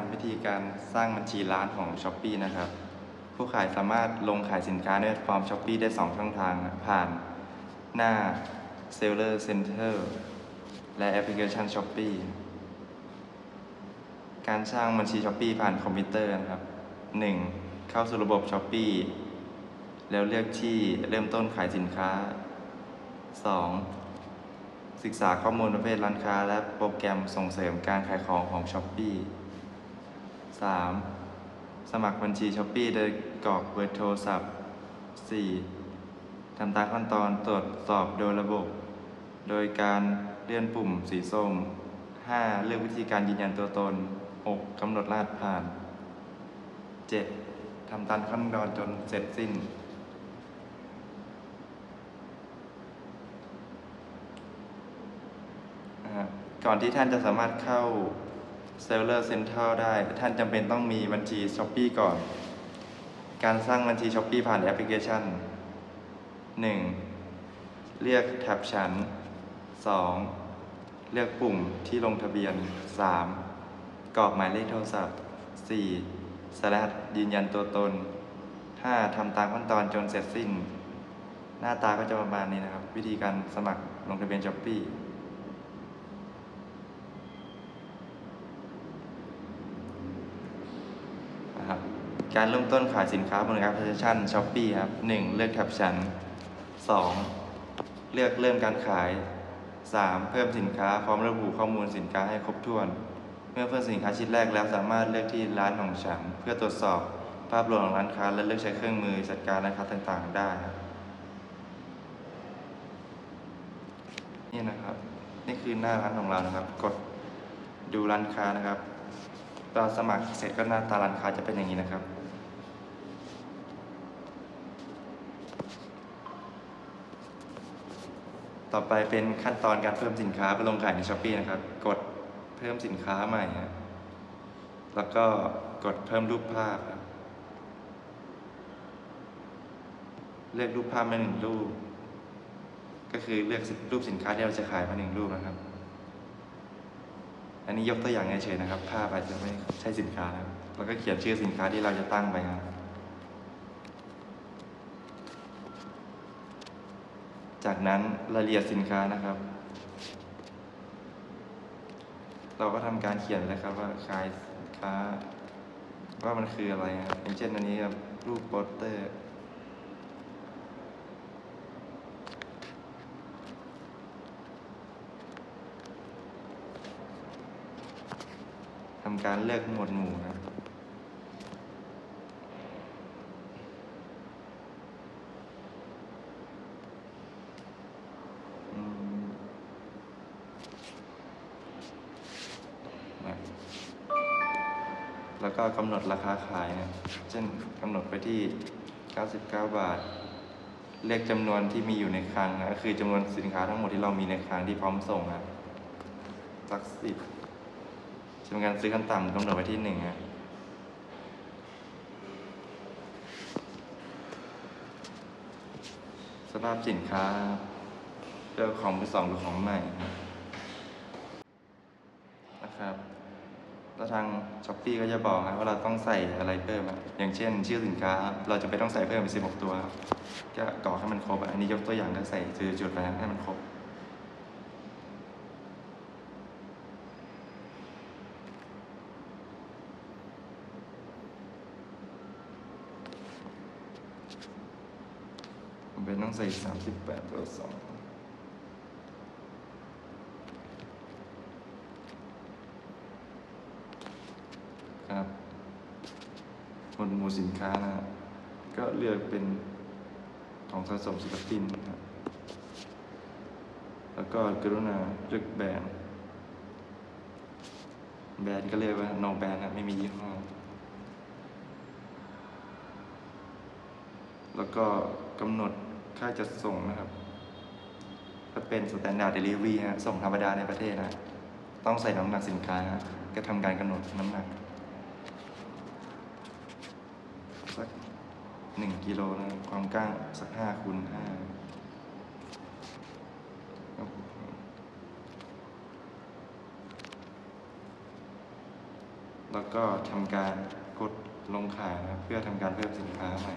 ำวิธีการสร้างบัญชีร้านของ s h อ p e e นะครับ ผู้ขายสามารถลงขายสินค้าในแพลตฟอร์ม s h อ p e e ได้ 2 ช่องทางผ่านหน้า Seller Center และแอปพลิเคชัน s h อ p e e การสร้างบัญชี s h อ p e e ผ่านคอมพิวเตอร์นะครับ 1. เข้าสู่ระบบ s h อ p e e แล้วเลือกที่เริ่มต้นขายสินค้า 2. ศึกษาข้อมูลประเภทร้านค้า และโปรแกรมส่งเสริมการขายของของ s h อ p e e 3. สมัครบัญชี s h อ p e e โดยกรอกเบอร์โทรศัพท์ 4. ทำตามขั้นตอนตรวจสอบโดยระบบ โดยการเลื่อนปุ่มสีส้ม 5. เลือกวิธีการยืนยันตัวตน 6. กำหนดรหัสผ่าน 7. ทำตามขั้นตอนจนเสร็จสิ้นนะครับก่อนที่ท่านจะสามารถเข้า Seller Central ได้ ท่านจำเป็นต้องมีบัญชี s h อ p e e ก่อน การสร้างบัญชี s h อ p e e ผ่านแอปพลิเคชัน 1. เลือกแท็บชั้น 2. เลือกปุ่มที่ลงทะเบียน 3. กรอกหมายเลขโทรศัพท์ 4. สลัดยืนยันตัวตน 5. ทำตามขั้นตอนจนเสร็จสิ้น หน้าตาก็จะประมาณนี้นะครับ วิธีการสมัครลงทะเบียน s h อ p e e นะครับ การเริ่มต้นขายสินค้าบนแอปพลิเคชัน s h อ p e e ครับ 1. เลือกแท็บชั้น 2. เลือกเริ่มการขาย 3. เพิ่มสินค้าพร้อมระบุข้อมูลสินค้าให้ครบถ้วน เมื่อเพิ่มสินค้าชิ้นแรกแล้วสามารถเลือกที่ร้านของฉัน เพื่อตรวจสอบภาพรวมของร้านค้าและเลือกใช้เครื่องมือจัดการร้านค้าต่างๆ ได้ นี่นะครับ นี่คือหน้าร้านของเรานะครับ กดดูร้านค้านะครับตอนสมัครเสร็จก็หน้าตาร้านค้าจะเป็นอย่างนี้นะครับ ต่อไปเป็นขั้นตอนการเพิ่มสินค้าไปลงขายในช้อปปีนะครับ กดเพิ่มสินค้าใหม่ฮะแล้วก็กดเพิ่มรูปภาพครับเลือกรูปภาพมาหนึ่งรูป ก็คือเลือกรูปสินค้าที่เราจะขายมาหนึ่งรูปนะครับ อันนี้ยกตัวอย่างเฉยๆนะครับ ภาพอาจจะไม่ใช่สินค้านะครับแล้วก็เขียนชื่อสินค้าที่เราจะตั้งไปครับ จากนั้นรายละเอียดสินค้านะครับ เราก็ทำการเขียนเลยครับว่าขายสินค้า ว่ามันคืออะไรครับอย่างเช่นอันนี้ครับรูปโปสเตอร์ทำการเลือกหมวดหมู่ครับ แล้วก็กำหนดราคาขายนะเช่นกำหนดไปที่ 99 บาท เลขจำนวนที่มีอยู่ในคลังนะก็คือจำนวนสินค้าทั้งหมดที่เรามีในคลังที่พร้อมส่งนะสักสิบจำนวนการซื้อขั้นต่ำกำหนดไว้ที่หนึ่งนะสภาพสินค้าเลือของมือสองหรือของใหม่ แล้วทางช้อปปี้ก็จะบอกครับว่าเราต้องใส่อะไรเพิ่มอะอย่างเช่น ชื่อสินค้า เราจะไปต้องใส่เพิ่มไป16 ตัวครัวก็กรอกให้มันครบอันนี้ยกตัวอย่างก็ใส่จุดๆไปให้มันครบเป็นต้องใส่สามสิบแปดตัวง ครับหมวดหมู่สินค้านะก็เลือกเป็นของสะสมศิลปินครับแล้วก็กรุณาเลือกแบรนด์แบรนด์ก็เรียกว่า no brand นะไม่มียี่ห้อ แล้วก็กำหนดค่าจัดส่งนะครับถ้เป็นสแต standard delivery ฮะส่งธรรมดาในประเทศนะ ต้องใส่น้ำหนักสินค้านะก็ทำการกำหนดน้ำหนัก สักหนึ่งกิโลนะความกว้างสักห้าคูณห้าแล้วก็ทำการกดลงขายนะเพื่อทำการเพิ่มสินค้าใหม่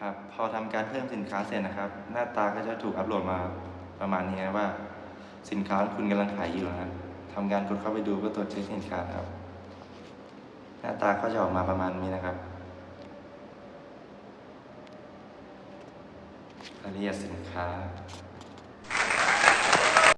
ครับพอทำการเพิ่มสินค้าเสร็จนะครับ หน้าตาก็จะถูกอัปโหลดมาประมาณนี้นะว่า สินค้าคุณกำลังขายอยู่นะทำการกดเข้าไปดูเพื่อตรวจเช็คสินค้าครับ หน้าตาก็จะออกมาประมาณนี้นะครับรายละเอียดสินค้า